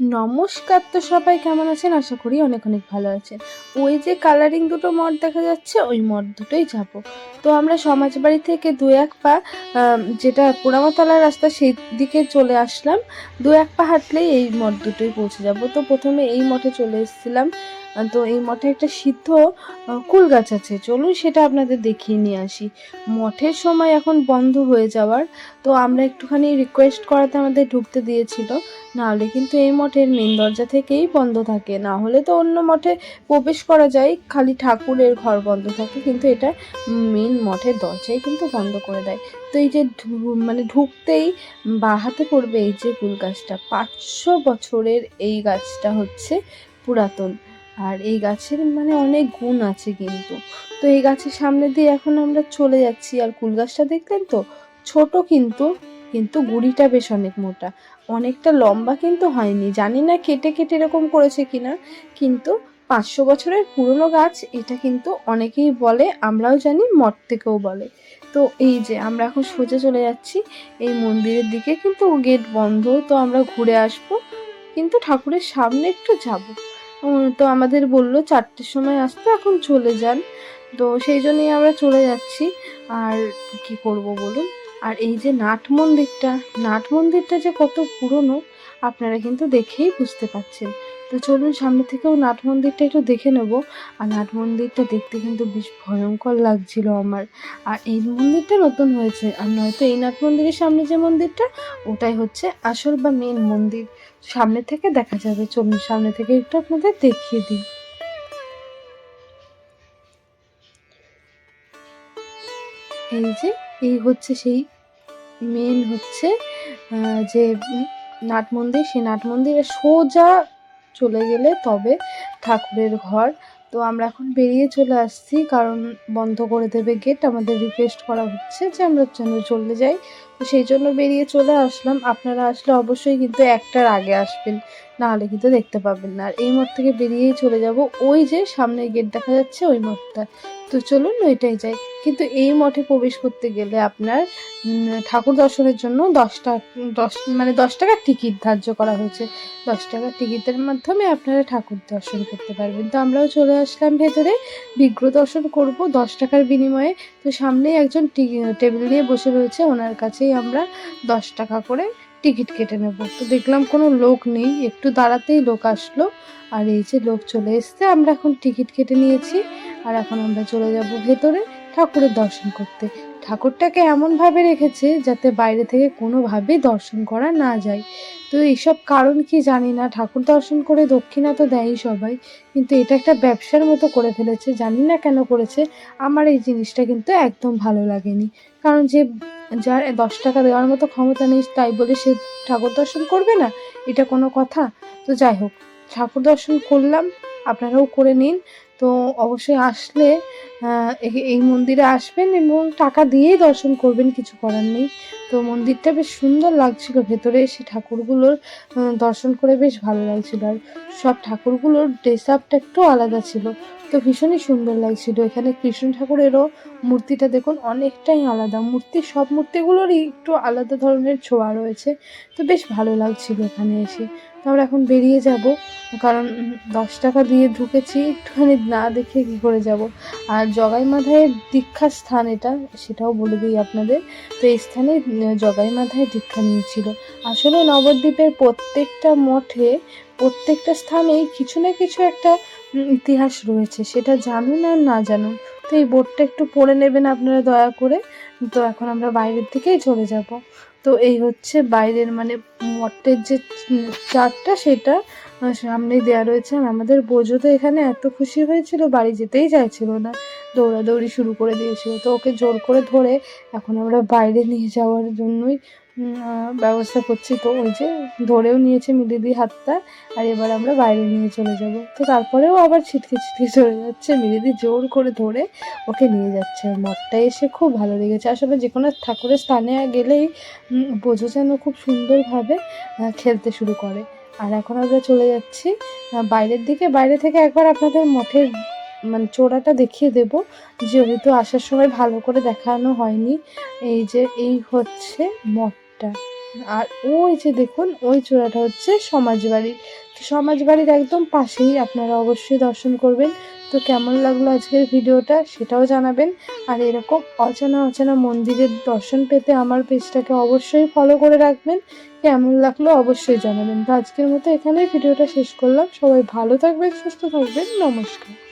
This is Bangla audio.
নমস্কার তো সবাই, কেমন আছেন? আশা করি অনেক অনেক ভালো আছেন। ওই যে কালারিং দুটো মঠ দেখা যাচ্ছে, ওই মঠ দুটোই যাব। তো আমরা সমাজবাড়ি থেকে দু এক পা যেটা পোড়ামাতলার রাস্তা সেই দিকে চলে আসলাম। দু এক পা হাঁটলেই এই মঠ দুটোই পৌঁছে যাব। তো প্রথমে এই মঠে চলে এসেছিলাম। তো এই মঠে একটা সিদ্ধ কুল গাছ আছে। চলুন সেটা আপনাদের দেখিয়ে নিয়ে আসি। মঠের সময় এখন বন্ধ হয়ে যাওয়ার। তো আমরা একটুখানি রিকোয়েস্ট করাতে আমাদের ঢুকতে দিয়েছিল। না হলে কিন্তু এই মঠের মেন দরজা থেকেই বন্ধ থাকে। না হলে তো অন্য মঠে প্রবেশ করা যায়। খালি ঠাকুরের ঘর বন্ধ থাকে। কিন্তু এটা মেন মঠের দরজাই কিন্তু বন্ধ করে দেয়। তো এই যে মানে ঢুকতেই বা হাতে পড়বে এই যে কুল গাছটা। পাঁচশো বছরের এই গাছটা হচ্ছে পুরাতন। আর এই গাছের মানে অনেক গুণ আছে কিন্তু। তো এই গাছের সামনে দিয়ে এখন আমরা চলে যাচ্ছি। আর কুল গাছটা দেখলেন তো? ছোট কিন্তু কিন্তু গুড়িটা বেশ অনেক মোটা। অনেকটা লম্বা কিন্তু হয়নি। জানি না কেটে কেটে এরকম করেছে কিনা, কিন্তু পাঁচশো বছরের পুরনো গাছ, এটা কিন্তু অনেকেই বলে, আমরাও জানি, মঠ থেকেও বলে। তো এই যে, আমরা এখন সোজা চলে যাচ্ছি, এই মন্দিরের দিকে, কিন্তু গেট বন্ধ, তো আমরা ঘুরে আসব। কিন্তু ঠাকুরের সামনে একটু যাব। তো আমাদের বলল, চারটের সময় আসতে, এখন চলে যান। তো সেই জন্যই আমরা চলে যাচ্ছি। আর কি করব বলুন? আর এই যে নাট মন্দিরটা নাট মন্দিরটা যে কত পুরনো, আপনারা কিন্তু দেখেই বুঝতে পাচ্ছেন তো চলুন সামনে থেকেও নাট মন্দিরটা একটু দেখে নেব। আর নাট মন্দিরটা দেখতে কিন্তু বেশ ভয়ঙ্কর লাগছিল আমার। আর এই মন্দিরটা নতুন হয়েছে, আর নয়তো এই নাট মন্দিরের সামনে যে মন্দিরটা, ওটাই হচ্ছে আসল বা মেন মন্দির। সামনে থেকে দেখা যাবে, চলুন সামনে থেকে একটু আপনাদের দেখিয়ে দিই। এই যে, এই হচ্ছে সেই মেন হচ্ছে যে নাট মন্দির, সেই নাট মন্দিরে সোজা চলে গেলে তবে ঠাকুরের ঘর। তো আমরা এখন বেরিয়ে চলে আসছি, কারণ বন্ধ করে দেবে গেট আমাদের রিকোয়েস্ট করা হচ্ছে যে আমরা যেন চলে যাই। তো সেই জন্য বেরিয়ে চলে আসলাম। আপনারা আসলে অবশ্যই কিন্তু একটার আগে আসবেন, নাহলে কিন্তু দেখতে পাবেন না। আর এই মোড় থেকে বেরিয়েই চলে যাব। ওই যে সামনে গেট দেখা যাচ্ছে, ওই মঠটা তো চলুন ওইটাই যাই। কিন্তু এই মঠে প্রবেশ করতে গেলে আপনার ঠাকুর দর্শনের জন্য দশটা, দশ মানে দশ টাকার টিকিট ধার্য করা হয়েছে। দশ টাকার টিকিটের মাধ্যমে আপনারা ঠাকুর দর্শন করতে পারবেন। তো আমরাও চলে আসলাম ভেতরে, বিগ্রহ দর্শন করব দশ টাকার বিনিময়ে। তো সামনেই একজন টেবিল নিয়ে বসে রয়েছে। ওনার কাছেই আমরা দশ টাকা করে টিকিট কেটে নেব। তো দেখলাম কোনো লোক নেই। একটু দাঁড়াতেই লোক আসলো। আর এই যে লোক চলে এসছে, আমরা এখন টিকিট কেটে নিয়েছি। আর এখন আমরা চলে যাব ভেতরে ঠাকুরের দর্শন করতে। ঠাকুরটাকে এমনভাবে রেখেছে যাতে বাইরে থেকে কোনোভাবেই দর্শন করা না যায়। তো এইসব কারণ কি জানি না। ঠাকুর দর্শন করে দক্ষিণা তো দেয়ই সবাই। কিন্তু এটা একটা ব্যবসার মতো করে ফেলেছে। জানি না কেন করেছে। আমার এই জিনিসটা কিন্তু একদম ভালো লাগেনি। কারণ যে যার দশ টাকা দেওয়ার মতো ক্ষমতা নেই, তাই বলে সে ঠাকুর দর্শন করবে না? এটা কোনো কথা? তো যাই হোক, ঠাকুর দর্শন করলাম, আপনারাও করে নিন। তো অবশ্যই আসলে এই মন্দিরে আসবেন এবং টাকা দিয়েই দর্শন করবেন, কিছু করার নেই। তো মন্দিরটা বেশ সুন্দর লাগছিল। ভেতরে এসে ঠাকুরগুলোর দর্শন করে বেশ ভালো লাগছিল। আর সব ঠাকুরগুলোর ড্রেস আপটা একটু আলাদা ছিল। তো ভীষণই সুন্দর লাগছিল। এখানে কৃষ্ণ ঠাকুরেরও মূর্তিটা দেখুন, অনেকটাই আলাদা। মূর্তি, সব মূর্তিগুলোরই একটু আলাদা ধরনের ছোঁয়া রয়েছে। তো বেশ ভালো লাগছিল এখানে এসে। আমরা এখন বেরিয়ে যাব। কারণ দশ টাকা দিয়ে ঢুকেছি, একটুখানি না দেখে কী করে যাব। আর জগাই মাথায় দীক্ষার স্থান এটা, সেটাও বলে দিই আপনাদের। তো এই স্থানে জগাই মাথায় দীক্ষা নিয়েছিল। আসলে নবদ্বীপের প্রত্যেকটা মঠে, প্রত্যেকটা স্থানেই কিছু না কিছু একটা ইতিহাস রয়েছে। সেটা জানুন আর না জানুন। তো এই বোর্ডটা একটু পড়ে নেবেন আপনারা দয়া করে। তো এখন আমরা বাইরের দিকেই চলে যাব। তো এই হচ্ছে বাইরের মানে মঠের যে চারটা, সেটা সামনে দেওয়া রয়েছে। আর আমাদের বোঝো তো এখানে এত খুশি হয়েছিল, বাড়ি যেতেই চাইছিল না। দৌড়াদৌড়ি শুরু করে দিয়েছিল। তো ওকে জোর করে ধরে এখন আমরা বাইরে নিয়ে যাওয়ার জন্যই ব্যবস্থা করছি। তো ওই যে ধরেও নিয়েছে মিলিদি হাতটা আর এবার আমরা বাইরে নিয়ে চলে যাব। তো তারপরেও আবার ছিটকে ছিটকে চলে যাচ্ছে। মিলিদি জোর করে ধরে ওকে নিয়ে যাচ্ছে। মঠটা এসে খুব ভালো লেগেছে। আসলে যে কোনো ঠাকুরের স্থানে গেলেই বোঝো যেন খুব সুন্দরভাবে খেলতে শুরু করে। আর এখন আমরা চলে যাচ্ছি বাইরের দিকে। বাইরে থেকে একবার আপনাদের মঠের মানে চোরাটা দেখিয়ে দেব। যেহেতু আসার সময় ভালো করে দেখানো হয়নি। এই যে, এই হচ্ছে মঠটা। আর ওই যে দেখুন, ওই চূড়াটা হচ্ছে সমাজবাড়ি তো সমাজবাড়ির একদম পাশেই আপনারা অবশ্যই দর্শন করবেন। তো কেমন লাগল আজকের ভিডিওটা সেটাও জানাবেন। আর এরকম অচেনা অচেনা মন্দিরের দর্শন পেতে আমার পেজটাকে অবশ্যই ফলো করে রাখবেন। কেমন লাগল অবশ্যই জানাবেন। তো আজকের মতো এখানেই ভিডিওটা শেষ করলাম। সবাই ভালো থাকবেন, সুস্থ থাকবেন। নমস্কার।